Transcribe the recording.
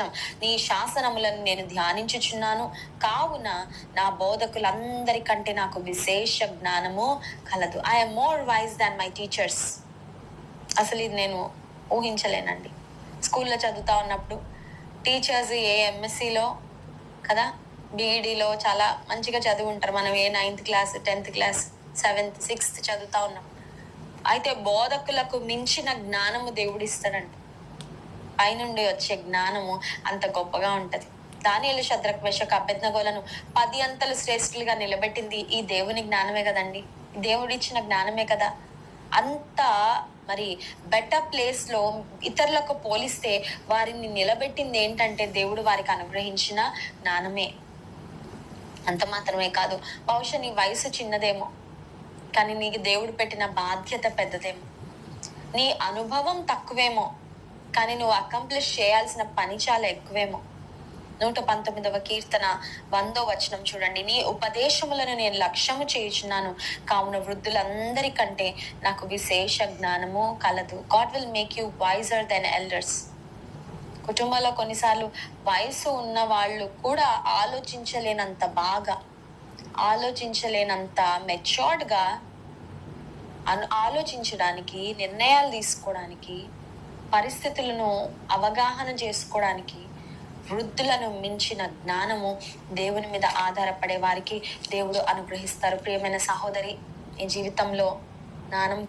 వచనం నీ శాసనములను నేను ధ్యానించుచున్నాను. కావున నా బోధకులందరికంటే నాకు విశేష జ్ఞానము కలదు. I'm more wise than my teachers అసలు ఇది నేను ఊహించలేనండి. స్కూల్లో చదువుతా ఉన్నప్పుడు టీచర్స్ ఏ ఎంఎస్సిలో కదా బీఈడిలో చాలా మంచిగా చదివి ఉంటారు. మనం ఏ ninth class tenth class seventh sixth చదువుతా ఉన్నాం. అయితే బోధకులకు మించిన జ్ఞానము దేవుడు ఇస్తాడంట పైనుండి వచ్చే జ్ఞానము అంత గొప్పగా ఉంటది. దానియలు శద్రక్ వెషక అభ్యర్థగోలను పది అంతలు శ్రేష్ఠులుగా నిలబెట్టింది ఈ దేవుని జ్ఞానమే కదండి. దేవుడిచ్చిన జ్ఞానమే కదా. అంత మరి బెటర్ ప్లేస్లో ఇతరులకు పోలిస్తే వారిని నిలబెట్టింది ఏంటంటే దేవుడు వారికి అనుగ్రహించిన జ్ఞానమే. అంత మాత్రమే కాదు బహుశా నీ వయసు చిన్నదేమో కానీ నీకు దేవుడు పెట్టిన బాధ్యత పెద్దదేమో. నీ అనుభవం తక్కువేమో కానీ నువ్వు అకంప్లిష్ చేయాల్సిన పని చాలా ఎక్కువేమో. నూట పంతొమ్మిదవ కీర్తన వందో వచనం చూడండి. నీ ఉపదేశములను నేను లక్ష్యము చేయుచున్నాను. కావున వృద్ధులందరికంటే నాకు విశేష జ్ఞానము కలదు. God will make you wiser than elders కుటుంబంలో కొన్నిసార్లు వయసు ఉన్న వాళ్ళు కూడా ఆలోచించలేనంత బాగా ఆలోచించలేనంత మెచ్యూర్డ్గా అను ఆలోచించడానికి నిర్ణయాలు తీసుకోవడానికి పరిస్థితులను అవగాహన చేసుకోవడానికి వృద్ధులను మించిన జ్ఞానము దేవుని మీద ఆధారపడే వారికి దేవుడు అనుగ్రహిస్తారు. ప్రియమైన సహోదరి ఈ జీవితంలో జ్ఞానం